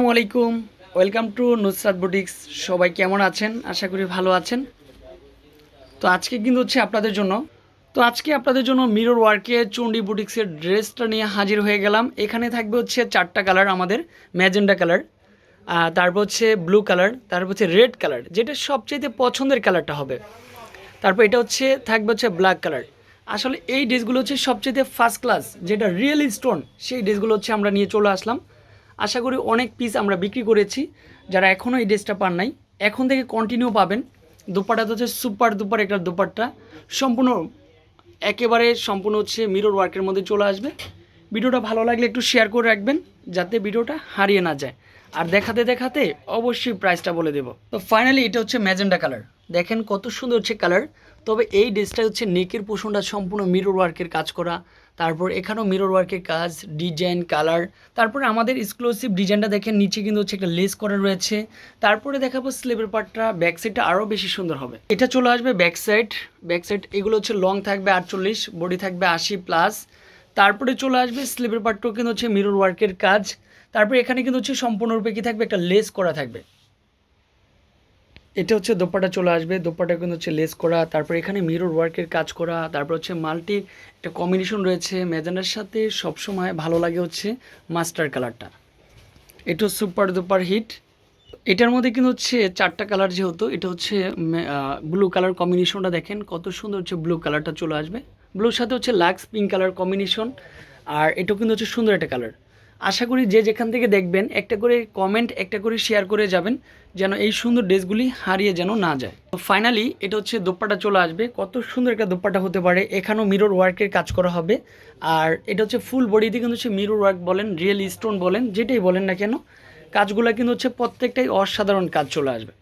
আসসালামু আলাইকুম welcome to Nusrat boutiques সবাই কেমন আছেন? আশা করি ভালো আছেন। তো আজকে কিন্তু হচ্ছে আপনাদের জন্য তো আজকে আপনাদের জন্য মিরর ওয়ার্কে চণ্ডী বুটিক্সের ড্রেসটা নিয়ে হাজির হয়ে গেলাম। এখানে থাকবে হচ্ছে চারটা কালার আমাদের ম্যাজেন্ডা কালার তারপর হচ্ছে ব্লু কালার তারপর হচ্ছে রেড কালার যেটা সবচেয়ে পছন্দের কালারটা হবে। তারপর এটা হচ্ছে, থাকবে হচ্ছে ব্ল্যাক কালার আসলে এই ড্রেসগুলো হচ্ছে সবচেয়ে ফার্স্ট ক্লাস যেটা রিয়েল স্টোন সেই ড্রেসগুলো হচ্ছে আমরা নিয়ে চলে আসলাম। আশা করি অনেক পিস আমরা বিক্রি করেছি। যারা এখনও এই ড্রেসটা পান নাই, এখন থেকে কন্টিনিউ পাবেন। দুপাটা হচ্ছে সুপার দুপার একটা দুপাট্টা। সম্পূর্ণ একেবারে সম্পূর্ণ হচ্ছে মিরর ওয়ার্কের মধ্যে চলে আসবে। ভিডিওটা ভালো লাগলে একটু শেয়ার করে রাখবেন, যাতে ভিডিওটা হারিয়ে না যায়। আর দেখাতে দেখাতে অবশ্যই প্রাইসটা বলে দেবো। তো ফাইনালি এটা হচ্ছে ম্যাজেন্ডা কালার দেখেন কত সুন্দর হচ্ছে কালার তবে এই ড্রেসটা হচ্ছে নেকের পোষণটা সম্পূর্ণ মিরর ওয়ার্কের কাজ করা। তারপর এখানেও মিরর ওয়ার্কের কাজ ডিজাইন কালার তারপরে আমাদের এক্সক্লুসিভ ডিজাইনটা দেখেন, নিচে কিন্তু হচ্ছে একটা লেস করা রয়েছে। তারপরে দেখাবো স্লিভের পার্টটা ব্যাক সাইডটা আরও বেশি সুন্দর হবে। এটা চলে আসবে ব্যাক সাইড ব্যাক সাইড এগুলো হচ্ছে লং থাকবে আটচল্লিশ বডি থাকবে আশি প্লাস তারপরে চলে আসবে স্লিভের পার্টটাও কিন্তু হচ্ছে মিরর ওয়ার্কের কাজ। তারপরে এখানে কিন্তু হচ্ছে সম্পূর্ণরূপে কি থাকবে? একটা লেস করা থাকবে। এটা হচ্ছে দোপাটা চলে আসবে দোপাটা কিন্তু হচ্ছে লেস করা, তারপর এখানে মিরর ওয়ার্কের কাজ করা, তারপর হচ্ছে মাল্টি একটা কম্বিনেশন রয়েছে ম্যাজেন্ডার সাথে সবসময় ভালো লাগে হচ্ছে মাস্টার কালারটা এটা সুপার দুপার হিট এটার মধ্যে কিন্তু হচ্ছে চারটা কালার যেহেতু, এটা হচ্ছে ব্লু কালার কম্বিনেশনটা দেখেন, কত সুন্দর হচ্ছে ব্লু কালারটা চলে আসবে। ব্লুর সাথে হচ্ছে লাক্স পিঙ্ক কালার কম্বিনেশন আর এটাও কিন্তু হচ্ছে সুন্দর একটা কালার আশা করি যে যেখান থেকে দেখবেন, একটা করে কমেন্ট একটা করে শেয়ার করে যাবেন, যেন এই সুন্দর ড্রেসগুলি হারিয়ে যেন না যায়। তো ফাইনালি এটা হচ্ছে দোপ্পাটা চলে আসবে। কত সুন্দর একটা দোপ্পাটা হতে পারে। এখানেও মিরর ওয়ার্কের কাজ করা হবে। আর এটা হচ্ছে ফুল বডিতে কিন্তু হচ্ছে মিরর ওয়ার্ক বলেন রিয়েল স্টোন বলেন, যেটাই বলেন না কেন, কাজগুলো কিন্তু হচ্ছে প্রত্যেকটাই অসাধারণ কাজ চলে আসবে।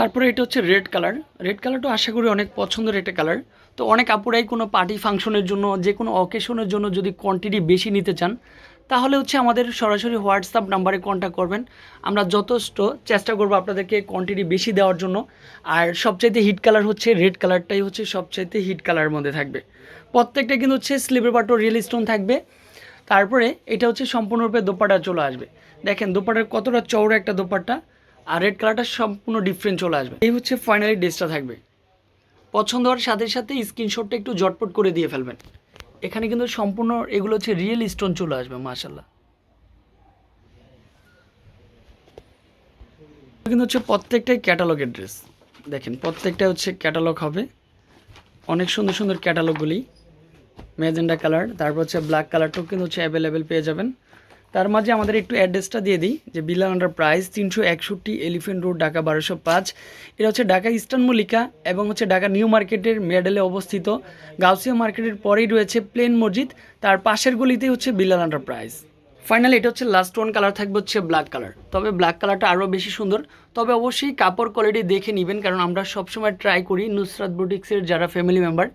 তারপরে এটা হচ্ছে রেড কালার রেড কালারটা আশা করি অনেক পছন্দের একটা কালার তো অনেক আপুরাই কোনো পার্টি ফাংশনের জন্য, যে কোনো অকেশনের জন্য যদি কোয়ান্টিটি বেশি নিতে চান, তাহলে হচ্ছে আমাদের সরাসরি হোয়াটসঅ্যাপ নাম্বারে কন্ট্যাক্ট করবেন। আমরা যথেষ্ট চেষ্টা করব আপনাদেরকে কোয়ান্টিটি বেশি দেওয়ার জন্য। আর সবচাইতে হিট কালার হচ্ছে রেড কালারটাই হচ্ছে সবচাইতে হিট কালারের মধ্যে থাকবে। প্রত্যেকটা কিন্তু হচ্ছে স্লিপের পাটো রিয়েল স্টোন থাকবে। তারপরে এটা হচ্ছে সম্পূর্ণরূপে দোপাটা চলে আসবে। দেখেন দোপাটার কতটা চওড়া একটা দোপাট্টা। আর রেড কালারটা সম্পূর্ণ ডিফারেন্ট চলে আসবে। এই হচ্ছে ফাইনালি ড্রেসটা থাকবে। পছন্দ হওয়ার সাথে সাথে স্ক্রিনশটটা একটু জটপট করে দিয়ে ফেলবেন। এখানে কিন্তু সম্পূর্ণ এগুলো হচ্ছে রিয়েল স্টোন চলে আসবে মাশাল্লাহ কিন্তু হচ্ছে প্রত্যেকটাই ক্যাটালগের ড্রেস দেখেন প্রত্যেকটা হচ্ছে ক্যাটালগ হবে। অনেক সুন্দর সুন্দর ক্যাটালগুলি ম্যাজেন্ডা কালার তারপর হচ্ছে ব্ল্যাক কালারটাও কিন্তু হচ্ছে অ্যাভেলেবেল পেয়ে যাবেন। তার মাঝে আমাদের একটু অ্যাড্রেসটা দিয়ে দিই, যে আন্ডার প্রাইস তিনশো একষট্টি এলিফেন্ট রোড ঢাকা বারোশো পাঁচ। এটা হচ্ছে ঢাকা ইস্টার্ন মল্লিকা এবং হচ্ছে ঢাকা নিউ মার্কেটের মেডেলে অবস্থিত। গাউসিয়া মার্কেটের পরেই রয়েছে প্লেন মসজিদ তার পাশের গলিতেই হচ্ছে আন্ডার প্রাইস ফাইনালি এটা হচ্ছে লাস্ট ওয়ান কালার থাকবে হচ্ছে ব্ল্যাক কালার তবে ব্ল্যাক কালারটা আরও বেশি সুন্দর। তবে অবশ্যই কাপড় কোয়ালিটি দেখে নেবেন, কারণ আমরা সবসময় ট্রাই করি নুসরাত বুটিক্সের যারা ফ্যামিলি মেম্বার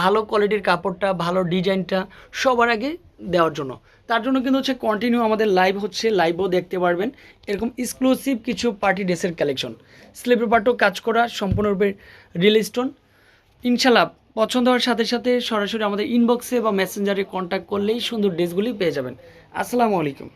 ভালো কোয়ালিটির কাপড়টা, ভালো ডিজাইনটা সবার আগে দেওয়ার জন্য। তার জন্য কিন্তু হচ্ছে কন্টিনিউ আমাদের লাইভ হচ্ছে লাইভও দেখতে পারবেন। এরকম এক্সক্লুসিভ কিছু পার্টি ড্রেসের কালেকশন স্লিপের পার্টও কাজ করা, সম্পূর্ণরূপে রিয়েল স্টোন ইনশাল্লাহ পছন্দ হওয়ার সাথে সাথে সরাসরি আমাদের ইনবক্সে বা মেসেঞ্জারে কন্ট্যাক্ট করলেই সুন্দর ড্রেসগুলি পেয়ে যাবেন। আসসালামু আলাইকুম।